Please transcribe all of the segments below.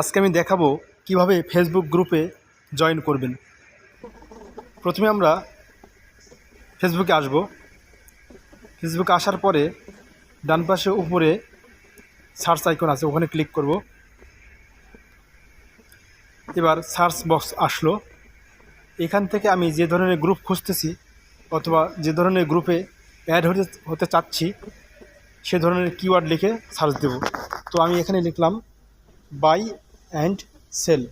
আজকে আমি দেখাবো কীভাবে ফেসবুক গ্রুপে জয়েন করবেন। প্রথমে আমরা ফেসবুকে আসব। ফেসবুকে আসার পরে ডান পাশে উপরে সার্চ আইকন আছে, ওখানে ক্লিক করব। এবার সার্চ বক্স আসলো। এখান থেকে আমি যে ধরনের গ্রুপ খুঁজতেছি অথবা যে ধরনের গ্রুপে অ্যাড হতে হতে চাচ্ছি, সে ধরনের কিওয়ার্ড লিখে সার্চ দেব। তো আমি এখানে লিখলাম বাই অ্যান্ড সেল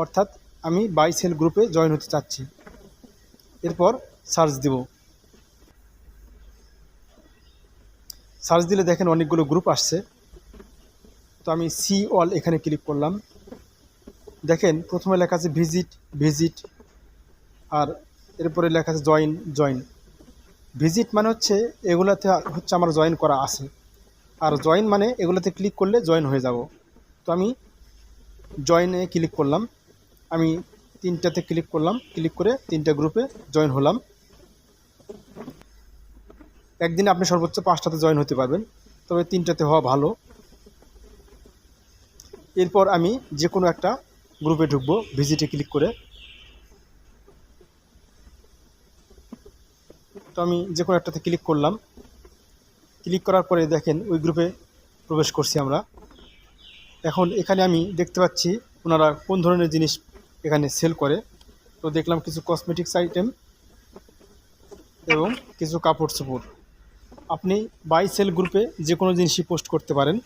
অর্থাৎ আমি বাই সেল গ্রুপে জয়েন হতে চাচ্ছি। এরপর সার্চ দেব। সার্চ দিলে দেখেন অনেকগুলো গ্রুপ আসছে। তো আমি সি অল এখানে ক্লিক করলাম। দেখেন প্রথমে লেখা আছে ভিজিট ভিজিট আর এরপরে লেখা আছে জয়েন জয়েন ভিজিট মানে হচ্ছে এগুলাতে হচ্ছে আমার জয়েন করা আছে। আর জয়েন মানে এগুলোতে ক্লিক করলে জয়েন হয়ে যাব। তো আমি জয়েনে ক্লিক করলাম। আমি তিনটাতে ক্লিক করলাম। ক্লিক করে তিনটা গ্রুপে জয়েন হলাম। একদিনে আপনি সর্বোচ্চ পাঁচটাতে জয়েন হতে পারবেন। তবে তিনটাতে হওয়া ভালো। এরপর আমি যে কোনো একটা গ্রুপে ঢুকবো ভিজিটে ক্লিক করে। তো আমি যে কোনো একটাতে ক্লিক করলাম। ক্লিক করার পরে দেখেন ওই গ্রুপে প্রবেশ করছি আমরা। এখন এখানে আমি দেখতে পাচ্ছি ওনারা কোন ধরনের জিনিস এখানে সেল করে। তো দেখলাম কিছু কসমেটিক্স আইটেম এবং কিছু কাপড় চোপড়। আপনি বাই সেল গ্রুপে যে কোনো জিনিসই পোস্ট করতে পারেন।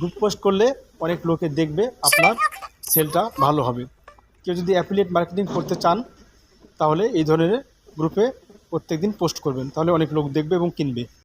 গ্রুপ পোস্ট করলে অনেক লোকে দেখবে আপনার সেলটা ভালো হবে। কেউ যদি অ্যাফিলিয়েট মার্কেটিং করতে চান, তাহলে এই ধরনের গ্রুপে প্রত্যেকদিন পোস্ট করবেন। তাহলে অনেক লোক দেখবে এবং কিনবে।